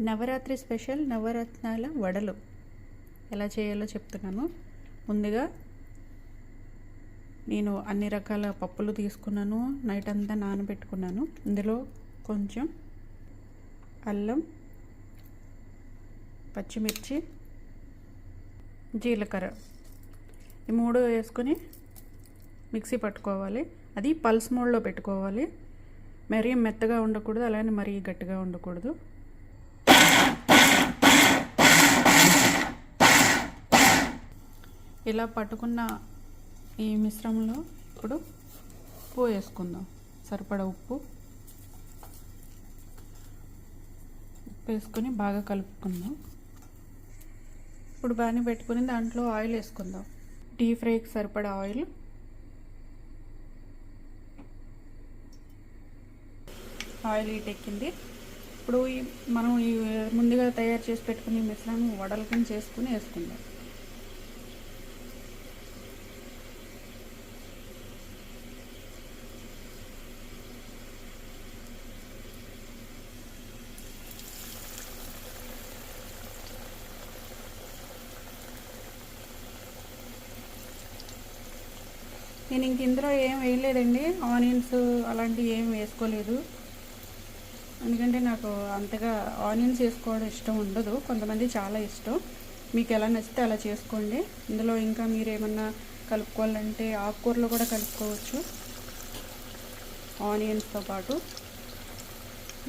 Navratri special నవరత్నాల వడలు. ఎలా చేయాలో చెప్తున్నాను. ముందుగా నేను అన్ని రకాల పప్పులు తీసుకున్నాను. నైట్ అంతా నానబెట్టుకున్నాను. ఇందులో కొంచెం అల్లం పచ్చిమిర్చి జీలకర్ర. ఈ మూడు వేసుకొని మిక్సీ పట్టుకోవాలి. అది పల్స్ మోడ్లో పెట్టుకోవాలి. మరీ మెత్తగా ఉండకూడదు అలానే మరీ గట్టిగా ఉండకూడదు. ఇలా పట్టుకున్న ఈ మిశ్రమంలో ఇప్పుడు ఉప్పు వేసుకుందాం. సరిపడా ఉప్పు. ఉప్పు వేసుకొని బాగా కలుపుకుందాం. ఇప్పుడు బాగానే పెట్టుకుని దాంట్లో ఆయిల్ వేసుకుందాం. డీప్ ఫ్రైకి సరిపడా ఆయిల్. ఆయిల్ హీట్ ఎక్కింది. ఇప్పుడు ఈ మనం ఈ ముందుగా తయారు చేసి పెట్టుకుని మిశ్రమం వడలకని చేసుకుని వేసుకుందాం. నేను ఇంక ఇందులో ఏం వేయలేదండి. ఆనియన్స్ అలాంటివి ఏం వేసుకోలేదు. ఎందుకంటే నాకు అంతగా ఆనియన్స్ వేసుకోవడం ఇష్టం ఉండదు. కొంతమంది చాలా ఇష్టం. మీకు ఎలా నచ్చితే అలా చేసుకోండి. ఇందులో ఇంకా మీరు ఏమన్నా కలుపుకోవాలంటే ఆకుకూరలు కూడా కలుపుకోవచ్చు. ఆనియన్స్తో పాటు.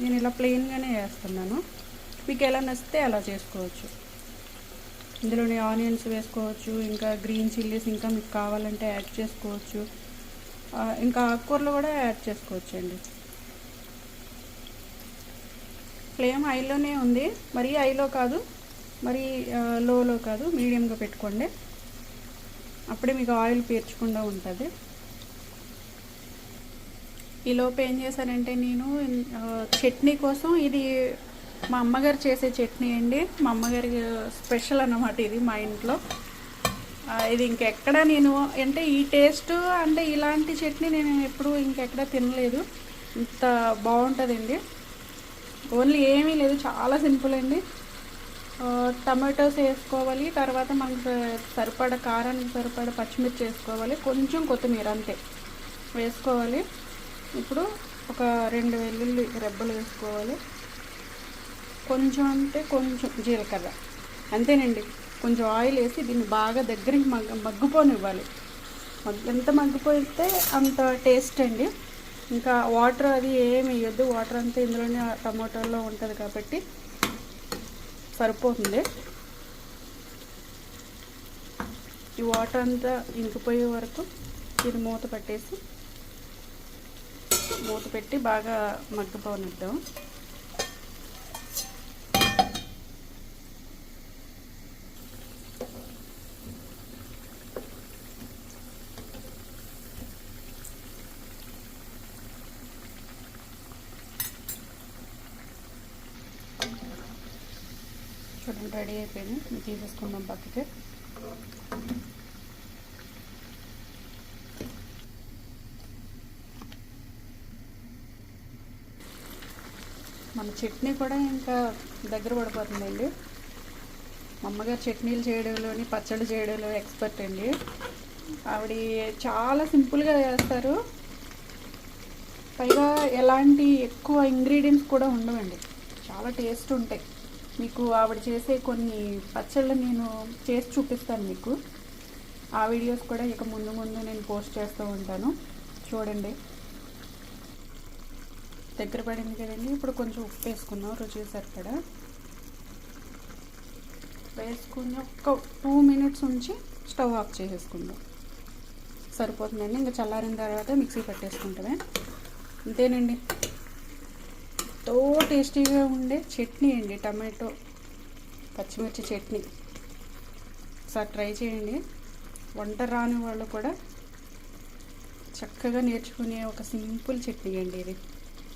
నేను ఇలా ప్లెయిన్గానే వేస్తున్నాను. మీకు ఎలా నచ్చితే అలా చేసుకోవచ్చు. ఇందులోనే ఆనియన్స్ వేసుకోవచ్చు ఇంకా గ్రీన్ చిల్లీస్ ఇంకా మీకు కావాలంటే యాడ్ చేసుకోవచ్చు. ఇంకా ఆకుకూరలు కూడా యాడ్ చేసుకోవచ్చు అండి ఫ్లేమ్ హైలోనే ఉంది. మరీ హైలో కాదు మరీ లోలో కాదు మీడియంగా పెట్టుకోండి. అప్పుడే మీకు ఆయిల్ పీర్చకుండా ఉంటుంది. ఈ ఏం చేశానంటే నేను చట్నీ కోసం ఇది మా అమ్మగారు చేసే చట్నీ అండి. మా అమ్మగారి స్పెషల్ అన్నమాట ఇది మా ఇంట్లో. ఇది ఇంకెక్కడ నేను అంటే ఈ టేస్ట్ అంటే ఇలాంటి చట్నీ నేను ఎప్పుడు ఇంకెక్కడ తినలేదు. ఇంత బాగుంటుందండి. ఓన్లీ ఏమీ లేదు చాలా సింపుల్ అండి. టమాటోస్ వేసుకోవాలి తర్వాత మనకు సరిపడ కారానికి సరిపడ పచ్చిమిర్చి వేసుకోవాలి కొంచెం కొత్తిమీర అంతే వేసుకోవాలి. ఇప్పుడు ఒక రెండు వెల్లుల్లి రెబ్బలు వేసుకోవాలి. కొంచెం అంటే కొంచెం జీలకర్ర. అంతేనండి. కొంచెం ఆయిల్ వేసి దీన్ని బాగా దగ్గరికి మగ్గ మగ్గిపోనివ్వాలి. ఎంత మగ్గిపోతే అంత టేస్ట్ అండి. ఇంకా వాటర్ అది ఏమి వేయద్దు. వాటర్ అంతా ఇందులోనే టమాటోలో ఉంటుంది కాబట్టి సరిపోతుంది. ఈ వాటర్ అంతా ఇంకిపోయే వరకు దీన్ని మూత పెట్టేసి మూత పెట్టి బాగా మగ్గిపోనిద్దాం. చూడండి రెడీ అయిపోయింది. తీసేసుకుందాం పక్కకి. మన చట్నీ కూడా ఇంకా దగ్గర పడిపోతుందండి. మా అమ్మగారు చట్నీలు చేయడంలోని పచ్చడి చేయడంలో ఎక్స్పర్ట్ అండి. ఆవిడ చాలా సింపుల్గా చేస్తారు. పైగా ఎలాంటి ఎక్కువ ఇంగ్రీడియంట్స్ కూడా ఉండవండి. చాలా టేస్ట్ ఉంటాయి. మీకు ఆవిడ చేసే కొన్ని పచ్చళ్ళు నేను చేసి చూపిస్తాను మీకు. ఆ వీడియోస్ కూడా ఇక ముందు ముందు నేను పోస్ట్ చేస్తూ ఉంటాను. చూడండి. దగ్గర పడింది కదండి. ఇప్పుడు కొంచెం ఉప్పు వేసుకున్నాం రుచి సరిపడా. వేసుకుని ఒక టూ మినిట్స్ ఉంచి స్టవ్ ఆఫ్ చేసేసుకుందాం. సరిపోతుందండి. ఇంకా చల్లారిన తర్వాత మిక్సీ పట్టేసుకుంటామే. అంతేనండి. ఎంతో టేస్టీగా ఉండే చట్నీ అండి టమాటో పచ్చిమిర్చి చట్నీ. ఒకసారి ట్రై చేయండి. వంట రాని వాళ్ళు కూడా చక్కగా నేర్చుకునే ఒక సింపుల్ చట్నీ అండి ఇది.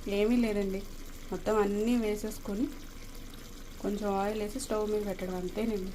ఏమీ లేదండి. మొత్తం అన్నీ వేసేసుకొని కొంచెం ఆయిల్ వేసి స్టవ్ మీద పెట్టడం అంతేనండి.